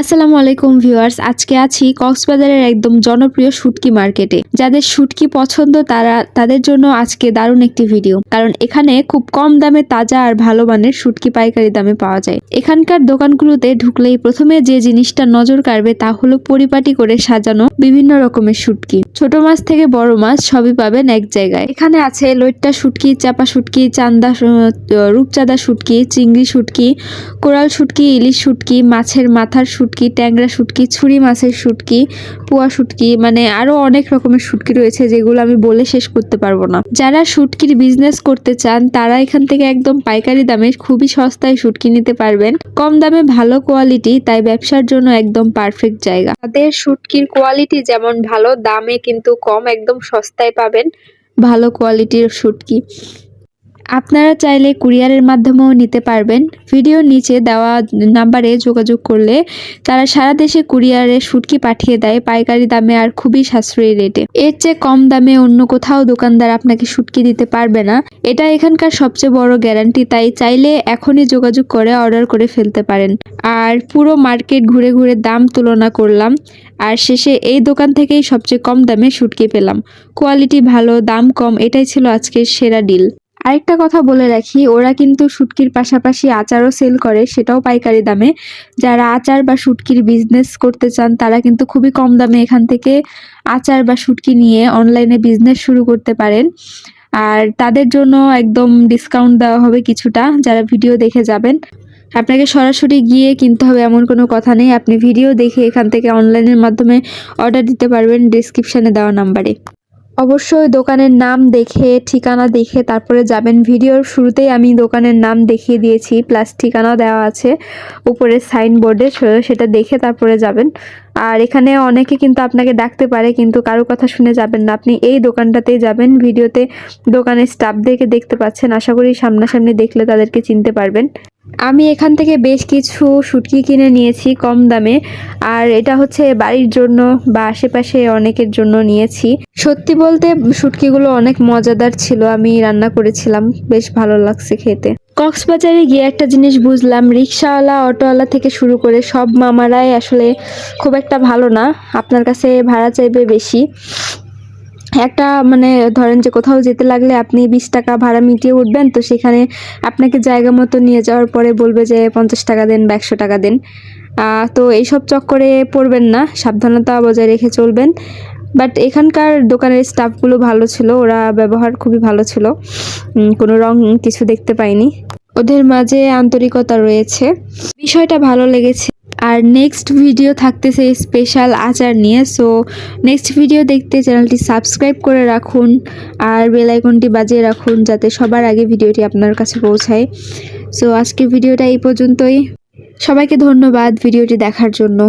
আসসালামু আলাইকুম ভিউয়ার্স, আজকে আছি কক্সবাজারের একদম জনপ্রিয় শুটকি মার্কেটে। যাদের শুটকি পছন্দ, তারা, তাদের জন্য আজকে দারুণ একটি ভিডিও। কারণ এখানে খুব কম দামে তাজা আর ভালো মানের শুটকি পাইকারি দামে পাওয়া যায়। এখানকার দোকানগুলোতে ঢুকলেই প্রথমে যে জিনিসটা নজর কাড়বে, তা হলো পরিপাটি করে সাজানো বিভিন্ন রকমের শুটকি। ছোট মাছ থেকে বড় মাছ সবই পাবেন এক জায়গায়। এখানে আছে লইট্টা শুটকি, চাপা শুটকি, চান্দা রূপচাঁদা শুটকি, চিংড়ি শুটকি, কোরাল শুটকি, ইলিশ শুটকি, মাছের মাথার শুটকি, ট্যাংরা শুটকি, ছুরি মাছের শুটকি, পোয়া শুটকি মানে আরও অনেক রকমের শুটকি রয়েছে যেগুলো আমি বলে শেষ করতে পারব না। যারা শুটকির বিজনেস করতে চান, তারা এখান থেকে একদম পাইকারি দামে খুবই সস্তায় শুটকি নিতে পারবেন। কম দামে ভালো কোয়ালিটি তাই ব্যবসার জন্য একদম পারফেক্ট জায়গা। তাদের শুটকির কোয়ালিটি যেমন ভালো, দামে কিন্তু কম একদম সস্তায় পাবেন। ভালো কোয়ালিটির শুটকি। আপনারা চাইলে কুরিয়ারের মাধ্যমেও নিতে পারবেন। ভিডিওর নিচে দেওয়া নাম্বারে যোগাযোগ করলে তারা সারা দেশে কুরিয়ারে শুটকি পাঠিয়ে দেয়। পাইকারি দামে আর খুবই সাশ্রয়ী রেটে। এর চেয়ে কম দামে অন্য কোথাও দোকানদার আপনাকে শুটকি দিতে পারবে না। এটা এখানকার সবচেয়ে বড় গ্যারান্টি, তাই চাইলে এখনই যোগাযোগ করে, অর্ডার করে ফেলতে পারেন। আর পুরো মার্কেট ঘুরে ঘুরে দাম তুলনা করলাম, আর শেষে এই দোকান থেকেই সবচেয়ে কম দামে শুটকি পেলাম। কোয়ালিটি ভালো, দাম কম, এটাই ছিল আজকের সেরা ডিল। আরেকটা কথা বলে রাখি, ওরা কিন্তু শুটকির পাশাপাশি আচারও সেল করে, সেটাও পাইকারি দামে। যারা আচার বা শুটকির বিজনেস করতে চান, তারা কিন্তু খুবই কম দামে এখান থেকে আচার বা শুটকি নিয়ে অনলাইনে বিজনেস শুরু করতে পারেন। আর তাদের জন্য একদম ডিসকাউন্ট দেওয়া হবে কিছুটা, যারা ভিডিও দেখে যাবেন। আপনাকে সরাসরি গিয়ে কিনতে হবে এমন কোনো কথা নেই। আপনি ভিডিও দেখে এখান থেকে অনলাইনের মাধ্যমে অর্ডার দিতে পারবেন ডিসক্রিপশানে দেওয়া নাম্বারে অবশ্যই দোকানের নাম দেখে, ঠিকানা দেখে, তারপরে যাবেন। ভিডিওর শুরুতেই আমি দোকানের নাম দেখিয়ে দিয়েছি, প্লাস ঠিকানা দেওয়া আছে উপরে সাইনবোর্ডে সেটা দেখে তারপরে যাবেন। আর এখানে অনেকে কিন্তু আপনাকে ডাকতে পারে, কিন্তু কারও কথা শুনে যাবেন না। আপনি এই দোকানটাতেই যাবেন, ভিডিওতে দোকানের স্টাফদেরকে দেখতে পাচ্ছেন। আশা করি সামনাসামনি দেখলে তাদেরকে চিনতে পারবেন। আমি এখান থেকে বেশ কিছু শুটকি কিনে নিয়েছি কম দামে, আর এটা হচ্ছে বাড়ির জন্য বা আশেপাশে অনেকের জন্য নিয়েছি। সত্যি বলতে শুটকিগুলো অনেক মজাদার ছিল, আমি রান্না করেছিলাম, বেশ ভালো লাগছে খেতে। কক্সবাজারে গিয়ে একটা জিনিস বুঝলাম, রিক্সাওয়ালা, অটোওয়ালা থেকে শুরু করে সব মামারাই আসলে খুব একটা ভালো না, আপনার কাছে ভাড়া চাইবে বেশি। একটা মানে ধরেন যে কোথাও যেতে লাগলে আপনি বিশ টাকা ভাড়া মিটিয়ে উঠবেন, তো সেখানে আপনাকে জায়গা মতো নিয়ে যাওয়ার পরে বলবে যে পঞ্চাশ টাকা দেন বা একশো টাকা দেন। তো এইসব চক্করে পড়বেন না, সাবধানতা বজায় রেখে চলবেন। বাট এখানকার দোকানের স্টাফগুলো ভালো ছিল, ওরা ব্যবহার খুবই ভালো ছিল। কোনো রং কিছু দেখতে পাইনি। ওদের মাঝে আন্তরিকতা রয়েছে। বিষয়টা ভালো লেগেছে। আর নেক্সট ভিডিও থাকতেছে স্পেশাল আচার নিয়ে সো নেক্সট ভিডিও দেখতে চ্যানেলটি সাবস্ক্রাইব করে রাখুন আর বেলাইকনটি বাজিয়ে রাখুন যাতে সবার আগে ভিডিওটি আপনার কাছে পৌঁছায়। সো আজকের ভিডিওটা এই পর্যন্তই। সবাইকে ধন্যবাদ ভিডিওটি দেখার জন্য।